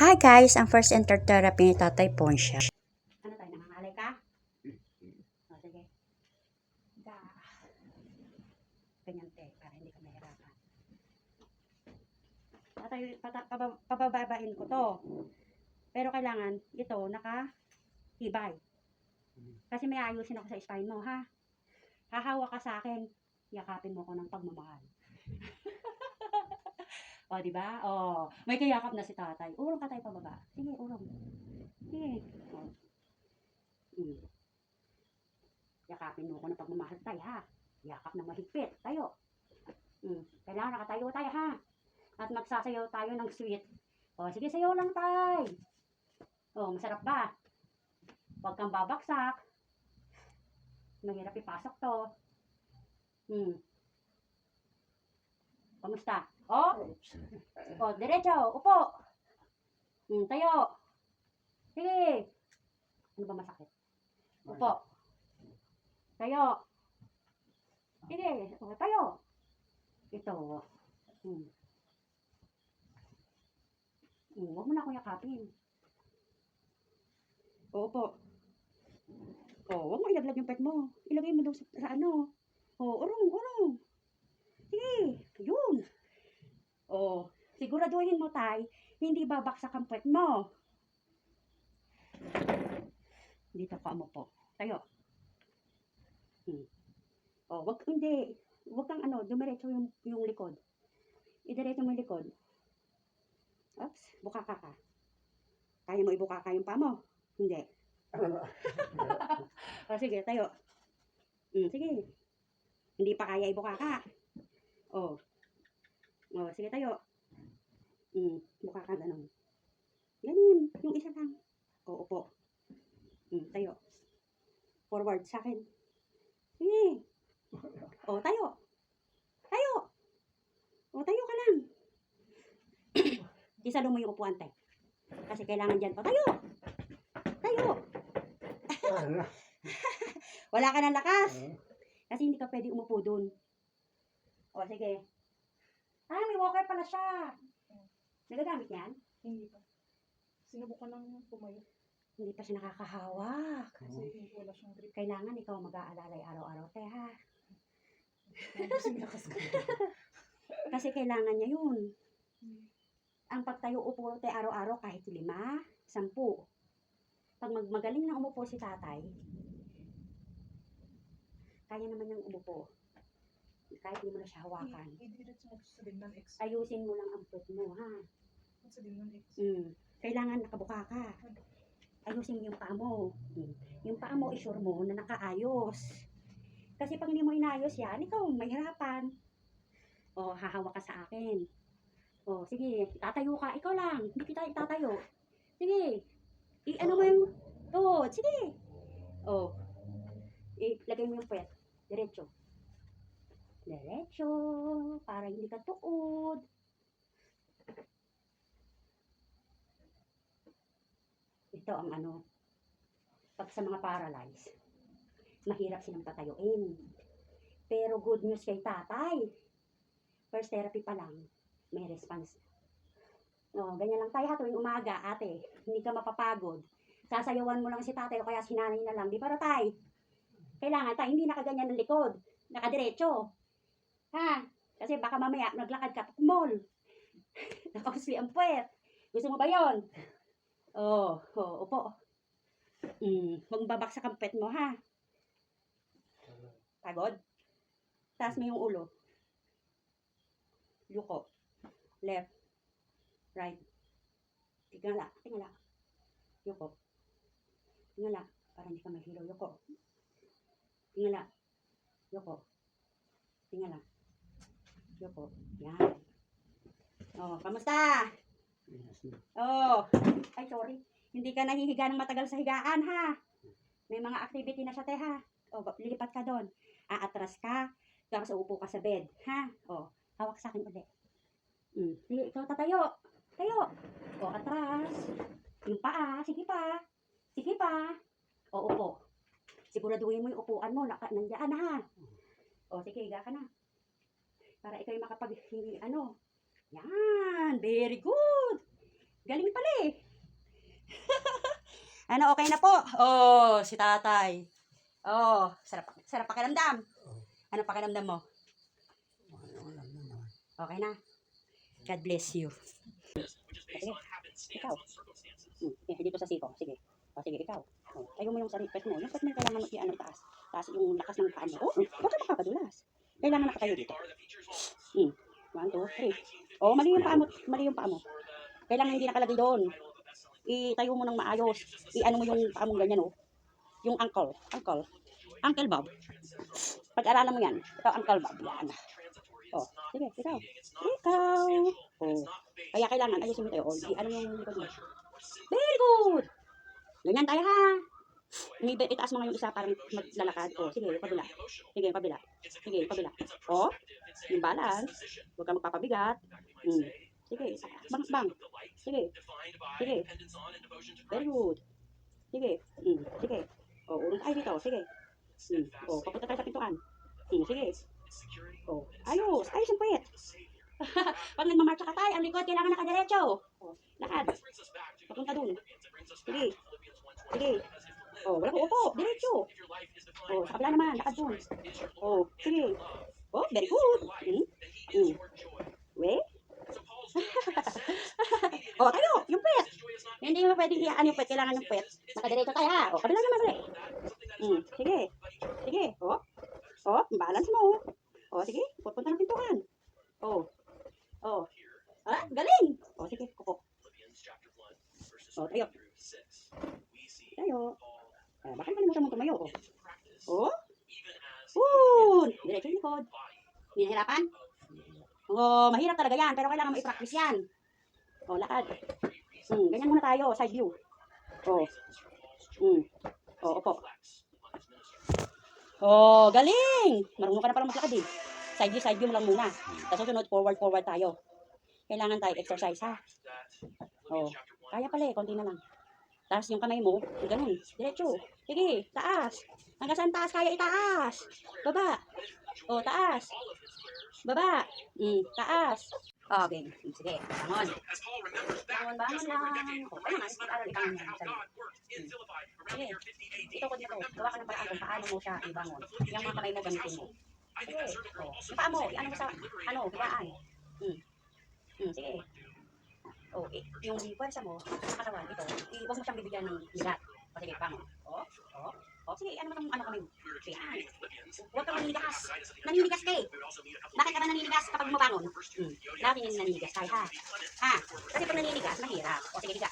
Hi guys, ang first enter therapy ni Tatay Ponsya. Ano tayo, nangangalay ka? O, sige. Da. Ganyan, te, para hindi ka mahirapan. Tatay, pabababain ko to. Pero kailangan, ito, naka tibay. Kasi may ayusin ako sa spine mo, ha? Hahawa ka sa akin, yakapin mo ko ng pagmamahal. O, di ba? O, may kayakap na si tatay. Urong ka tayo pababa. Sige, urong. Sige. O, Mm. Yakapin mo ko ng pagmamahal tayo, ha? Yakap na mahigpit. Tayo. Mm. Kailangan nakatayo tayo, ha? At magsasayaw tayo ng sweet. O, sige, sayaw lang tayo. O, masarap ba? Huwag kang babaksak. Mahirap ipasok to. Hmm. Kamusta? O? O, diretso. Upo. Hmm, tayo. Sige. Ano ba masakit? Upo. Tayo. Sige, o, tayo. Ito. Hmm. Hmm, huwag mo na akong yakapin. Oo po. Oo, huwag mo ilaglag yung pet mo. Ilagay mo doon sa, sa ano. Oo, urong, urong. Sige, yun. Oo, siguraduhin mo tay, hindi babaksak ang pet mo. Dito ka mo po. Tayo. Hmm. Oh, wag hindi. Wag kang ano, dumiretso yung yung likod. Idiretso mo yung likod. Oops, buka ka ka. Kaya mo ibuka ka yung pa mo? Hindi. O sige, tayo. Hmm, sige. Hindi pa kaya ibuka ka. Oh. Oh, sige tayo. Hmm, buka ka ganun. Ganun, yung isa lang. O, upo. Hmm, tayo. Forward sa akin. Sige. O, tayo. Tayo. O, tayo ka lang. Isalo mo yung upuan, te. Kasi kailangan dyan. O, tayo. Tayo. Wala ka ng lakas. Kasi hindi ka pwede umupo dun. O, sige. Ah, may walker pala siya. Nagagamit yan? Hindi pa. Sinubukan ng pumayo. Hindi pa siya nakakahawak. Kasi wala siyang grip. Kailangan ikaw mag-aalalay araw-araw, te, ha? Kasi kailangan niya yun. Ang pagtayo upo te araw-araw kahit lima, sampu. Pag mag magaling na umupo si tatay, kaya naman niyang umupo. Kahit hindi mo na siya hawakan. Ayusin mo lang ang foot mo, ha? Mm. Kailangan nakabuka ka. Ayusin yung paa mo. Mm. Yung paa mo, isure mo na nakaayos. Kasi pag hindi mo inayos yan, ikaw mahirapan. O, hahawa ka sa akin. O, sige, tatayo ka. Ikaw lang, hindi kita itatayo. Sige, i-ano mo yung tuhod. Sige. O, ilagay mo yung puwet. Diretso. Diretso. Para hindi ka tuod. Ito ang ano, pag sa mga paralyzed, mahirap silang patayuin. Pero good news kay tatay. First therapy pa lang, may response. No, ganyan lang tayo ha tuwing umaga, ate. Hindi ka mapapagod. Sasayawan mo lang si tatay o kaya si nanay na lang. Di para tay? Kailangan tayo hindi nakaganyan ng likod. Nakadiretso. Ha? Kasi baka mamaya naglakad ka, tukmol. Nakausli ang puwet. Gusto mo ba yon? Oh, oh, upo. Mm, huwag babaksak ang pet mo, ha? Pagod? Taas mo yung ulo. Yuko. Left. Right. Tingala. Tingala. Yuko. Tingala. Para hindi ka mahilo. Yuko. Tingala. Yuko. Tingala. Yuko. Yan. Oh, kamusta? Oh, ay sorry. Hindi ka nahihiga ng matagal sa higaan ha. May mga activity na siya te ha. Oh, lilipat ka doon. Aatras ka, tapos uupo ka sa bed, ha? Oh, hawak sa akin ulit. Mm. Sige, ikaw tatayo. Tayo. Oh, atras. Yung paa, sige pa. Sige pa. O, upo. Siguraduhin mo yung upuan mo, naka, nandiyan ha. O, sige, higa ka na. Para ikaw yung makapag, ano, yan, very good. Galing pala eh. ano, okay na po? Oh, si tatay. Oh, sarap, sarap pakiramdam. Ano pakiramdam mo? Okay na. God bless you. Sige, ikaw. Hmm, dito sa siko. Sige. O, sige, ikaw. O, tayo mo yung sarili, pet mo. Yung pet mo kailangan mag ano, taas. Taas yung lakas ng paa mo. Oh, huwag ka makapadulas. Kailangan nakatayo dito. Hmm. One, two, three. Oh, mali yung paa mo. Mali yung paa mo. Kailangan hindi nakalagay doon. Itayo mo ng maayos. I-ano mo yung paa mo ganyan, oh. Yung ankle. Ankle. Uncle Bob. Pag-aralan mo yan. Ito, Uncle Bob. Yan. Oh, sige, ikaw. Ikaw. Oh. Kaya kailangan, ayusin mo tayo. Oh, ano yung likod mo. Very good. Ganyan tayo ha. Umiba, itaas mo nga yung isa parang maglalakad. Oh, sige, yung kabila. Sige, yung kabila. Sige, yung kabila. Oh, yung balance. Huwag ka magpapabigat. Hmm. Sige, bang, bang. Sige. Sige. Very good. Sige. Hmm. Sige. Oh, urong tayo dito. Sige. Hmm. Oh, papunta tayo sa pintuan. Hmm. Sige. Oh, ayos. Ayos yung puwet. Pag nagmamarcha ka tayo, ang likod kailangan nakadiretso. Oh, lakad. Papunta dun. Sige. Sige. Oh, wala ko upo. Diretso. Oh, sa kabila naman. Lakad dun. Oh, sige. Oh, very good. Hmm. Hmm. We? oh, tayo. Yung pet. Hindi mo pwedeng iyaan yung pet. Kailangan yung pet. Nakadiretso tayo ha. Oh, kabila naman ulit. Hmm. Sige. Sige. Oh. Oh, balance mo. Oh, sige. Pupunta ng pintuan. Oh. Oh. Ah, galing. Oh, sige. Kuko. Oh, tayo. Tayo. Ah, bakit kalimutan mo tumayo? Oh. Oh. Oh. Diretso yung likod. Hindi nahirapan? Oh, mahirap talaga yan. Pero kailangan mo i-practice yan. Oh, lakad. Hmm, ganyan muna tayo. Side view. Oh. Hmm. Oh, opo. Oh, galing! Marunong ka na pala maglakad eh. Side view, side view lang muna. Tapos susunod, forward, forward tayo. Kailangan tayo exercise ha. Oh, kaya pala eh, konti na lang. Tapos yung kamay mo, ganun, diretso. Sige, taas. Hanggang saan taas kaya itaas. Baba. Oh, taas. Baba. Mm, taas. Okay, sige, bangon. Bangon, bangon lang. Oh, kaya naman, mag-aral ikaw ng sarili. Sige, ito ko dito. Gawa ka ng paraan kung paano mo siya ibangon. Yung mga kamay mo gamitin mo. Sige, paa mo, ano mo sa, ano, higaan. Hmm. Hmm, sige. Oh, eh, yung pwersa mo, sa katawan, ito, i- huwag mo siyang bibigyan ng bigat. O sige, bangon. Oh, oh. Oh, sige, ano tong ano kami? Ah. Huwag kang naninigas. Naninigas ka eh. Bakit ka ba naninigas kapag bumabangon? Hmm. Lagi yung naninigas tayo, ha? Ha? Kasi pag naninigas, mahirap. O sige, higa.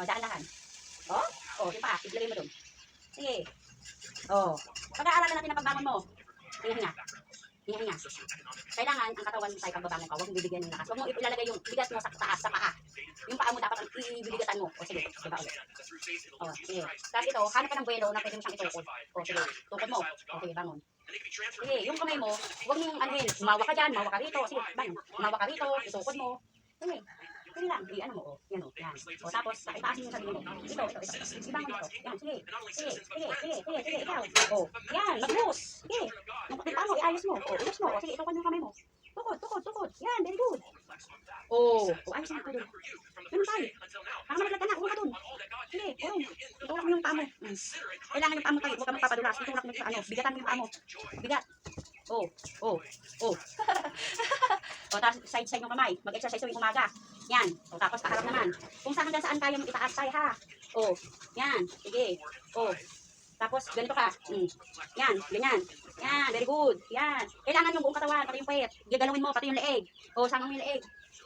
O, daan-dahan. Oh, oh, yung paa, iglagay mo dun. Sige. Oh. Pag-aaralan natin ang pagbangon mo. Hinga-hinga. Hinga-hinga. Kailangan ang katawan mo tayo pagbabangon ka, huwag mo bibigyan ng lakas. Huwag mo ilalagay yung bigat mo sa taas, sa paa. Yung paa mo dapat ang ibibigatan mo. O sige, diba ulit. O, sige. Tapos ito, hanap ka ng buwelo na pwede mo siyang itukod. O sige, tukod mo. O sige, bangon. Sige, yung kamay mo, huwag mong ano yun, umawa ka dyan, umawa ka rito. Sige, bangon. Umawa ka rito, itukod mo. Sige. Sige lang, i ano mo, o, yan o, yan. O tapos, itaasin mo yung sarili mo. Ito, ito, ito. Ibangon mo ito. Yan, sige. Sige, sige, sige, sige, sige, ikaw. O, yan, mag-loose. Sige. Paa mo, iayos mo. O, iayos mo. O, sige, itukod mo yung kamay mo. Tukod, tukod, tukod. Yan, very good. O, o, ayos na ako dun. Ganun tayo. Baka malaglag ka na, huwag ka dun. Sige, urong. Itulak mo yung paa mo. Kailangan yung paa mo tayo, huwag ka magpapadulas. Itulak mo sa ano, bigatan mo yung paa mo. Bigat. Oh, oh, oh. o, tapos side-side yung kamay. Mag-exercise tuwing umaga. Yan. O, tapos paharap naman. Kung saan hanggang saan kaya mo itaas tayo, ha? Oh, yan. Sige. Oh. Tapos, ganito ka. Mm. Yan, ganyan. Yan, very good. Yan. Kailangan yung buong katawan, pati yung payet. Gagalawin mo, pati yung leeg. O, sangang yung leeg.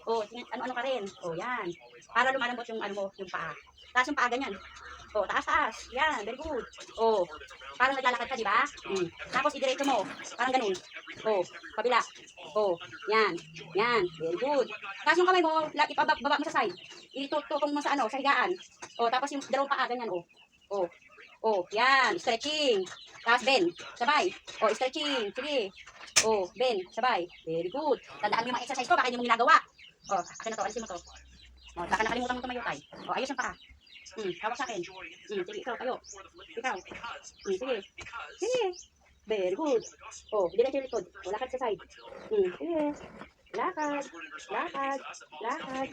O, ano-ano ka rin. O, yan. Para lumalambot yung ano mo, yung paa. Taas yung paa, ganyan. O, taas, taas. Yan, very good. O, parang naglalakad ka, di ba? Mm. Tapos, idiretso mo. Parang ganun. O, kabila. O, yan. Yan, very good. Tapos yung kamay mo, ipababa baba mo sa side. Itututong mo sa ano, sa higaan. O, tapos yung dalawang paa, ganyan, o. O, o, yan, stretching. Tapos, bend. Sabay. O, stretching. Sige. O, bend. Sabay. Very good. Tandaan mo yung mga exercise ko, baka hindi mo ginagawa. O, akin na to, alisin mo to. O, baka nakalimutan mo tumayo tayo. O, ayos yung paa. Hmm, hawak sa akin. Hmm, sige, ikaw, tayo. Ikaw. Sige. Sige. Very good. O, diretso likod. O, lakad sa side. Sige. Lakad. Lakad. Lakad.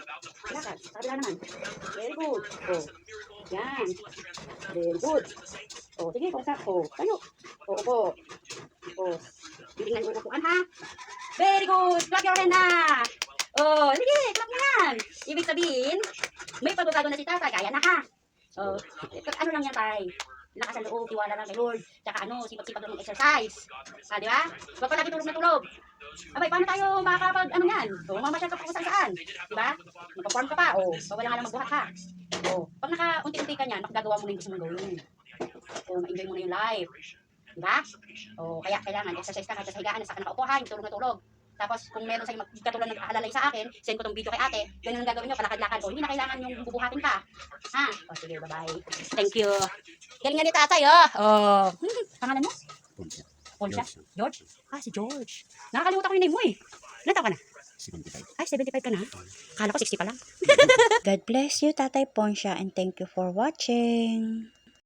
Lakad. Sa kabila naman. Very good. Oh. Yan. Very good. Oh, sige, kung sa, oh, tayo. Oh, upo. Oh, hindi na uupuan ha. Very good. Clap your hand na. Oh, sige, clap mo yan. Ibig sabihin, may pagbabago na si tatay, kaya na ha. Oh, ano lang yan, tay? Lakas ang loob, tiwala lang kay Lord. Tsaka ano, sipag-sipag ng exercise. Ah, di ba? Huwag pa lagi tulog na tulog. Abay, paano tayo makakapag, ano yan? O, mamasyal ka pa kung saan. Di ba? Magpa-farm ka pa, o, bawal nga lang magbuhat ha. O, pag naka-unti-unti ka niyan, makagagawa mo na yung gusto mong gawin. O, ma-enjoy mo na yung life. Di ba? O, kaya kailangan, exercise ka kahit sa higaan, sa ka nakaupo ha, yung tulog na tulog. Tapos, kung meron sa'yo mag- katulad ng halalay sa akin, send ko tong video kay ate, ganun ang gagawin nyo, palakad-lakad. O, hindi na kailangan yung bubuhatin pa. Ha? O, sige, bye-bye. Thank you. Galing nga ni tatay, oh. Oh. Hmm, pangalan mo? Poncha? George? Ah, si George. Nakakalimutan ko yung name mo eh. Ilan ka na? 75. Ay, 75 ka na. Akala ko 60 pa lang. God bless you, Tatay Ponsha, and thank you for watching.